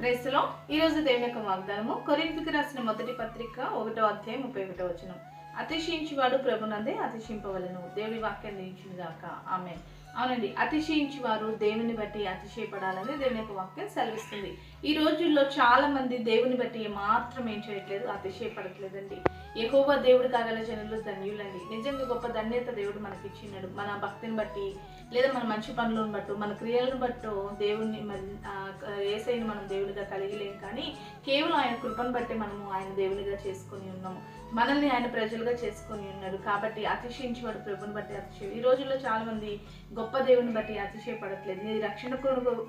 ప్రేస్లో ఈరోజు దేవుని యొక్క వాగ్దానము కొరింథీకి రాసిన మొదటి పత్రిక ఒకటో అధ్యాయం ముప్పై ఒకటో వచనం. అతిశయించువాడు ప్రభునందే అతిశయింపవలను. దేవుని వాక్యం నిలిచింది ఆమె అవునండి. అతిశయించి వారు దేవుని బట్టి అతిశయపడాలని దేవుని యొక్క వాక్యం సెలవిస్తుంది. ఈ రోజుల్లో చాలా మంది దేవుని బట్టి మాత్రం ఏం చేయట్లేదు అతిశయపడట్లేదండి. ఎక్కువ దేవుడు కాగల జనులు ధన్యులండి. నిజంగా గొప్ప ధన్యత దేవుడు మనకి ఇచ్చినాడు మన భక్తిని బట్టి లేదా మన మంచి పనులను బట్టు మన క్రియలను బట్టు దేవుణ్ణి ఏసైని మనం దేవుడిగా కలిగిలేం కానీ కేవలం ఆయన కృపను బట్టి మనము ఆయన దేవునిగా చేసుకొని ఉన్నాము మనల్ని ఆయన ప్రజలుగా చేసుకొని ఉన్నాడు. కాబట్టి అతిశయించేవాడు ప్రభుని బట్టి అతిశయం. ఈ రోజుల్లో చాలా మంది గొప్ప దేవుని బట్టి అతిశయపడట్లేదు. నీ రక్షణ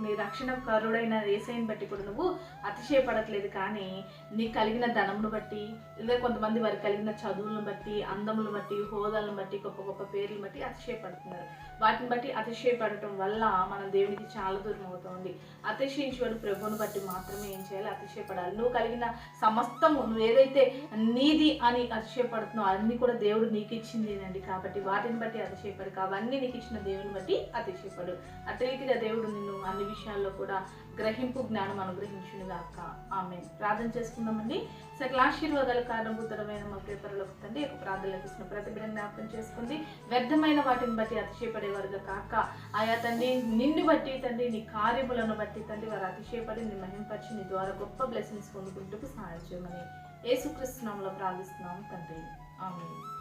నీ రక్షణ కరుడైన ఏసైని బట్టి కూడా నువ్వు అతిశయపడట్లేదు. కానీ నీకు కలిగిన ధనమును బట్టి లేదా కొంతమంది వారికి కలిగిన చదువులను బట్టి అందములను బట్టి హోదాలను బట్టి గొప్ప గొప్ప పేర్లను బట్టి అతిశయపడుతున్నారు. వాటిని బట్టి అతిశయపడటం వల్ల మన దేవునికి చాలా దూరం అవుతుంది. అతిశయించేవాడు ప్రభువుని బట్టి మాత్రమే ఏం చేయాలి? అతిశయపడాలి. నువ్వు కలిగిన సమస్తము నువ్వు ఏదైతే నీది అని అతిశయపడుతున్నావు అన్నీ కూడా దేవుడు నీకు ఇచ్చిందేనండి కాబట్టి వాటిని బట్టి అతిశయపడు అవన్నీ నీకు ఇచ్చిన దేవుని బట్టి అతిశయపడు. అదే దేవుడు నిన్ను అన్ని విషయాల్లో కూడా గ్రహింపు జ్ఞానం అనుగ్రహించునుగాక ఆమె ప్రార్థన చేసుకుందామండి. సకల ఆశీర్వాదాలు కారణభూతమైన మా పేపర్లకు తండ్రి ఒక ప్రార్థనలు ఇస్తున్న ప్రతి జ్ఞాపకం చేసుకుంది. వ్యర్థమైన వాటిని బట్టి అతిశయపడేవారుగా కాక ఆయా తండ్రి నిన్ను బట్టి తండ్రి నీ కార్యములను బట్టి తండ్రి వారు అతిశయపడి నీ మహింపరిచి నీ ద్వారా గొప్ప బ్లెస్సింగ్స్ పొందుకుంటూ సహాయం చేయమని ఏసుక్రీస్తునామలో ప్రార్థిస్తున్నాము తండ్రి. ఆమె